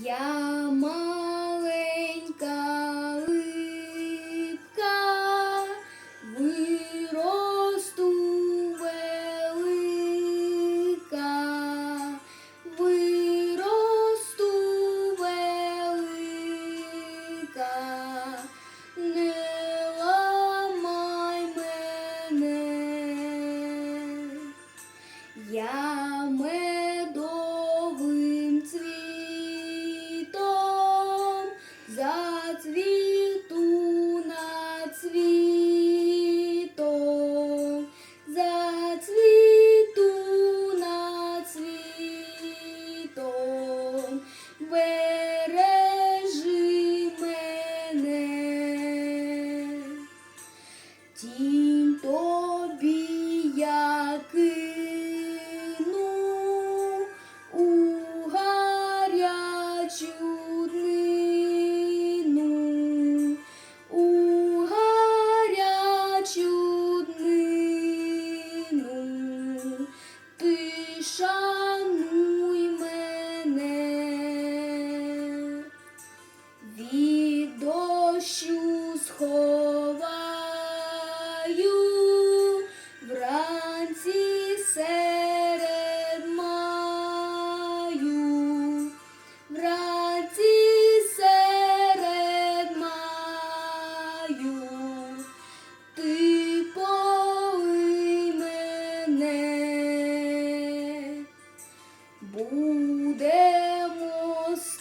Я маленька липка, виросту велика, виросту велика, не ламай мене. Я зацвіту на цвітом бережи мене. Вранці серед маю, вранці серед маю, ти полий мене. Будемо з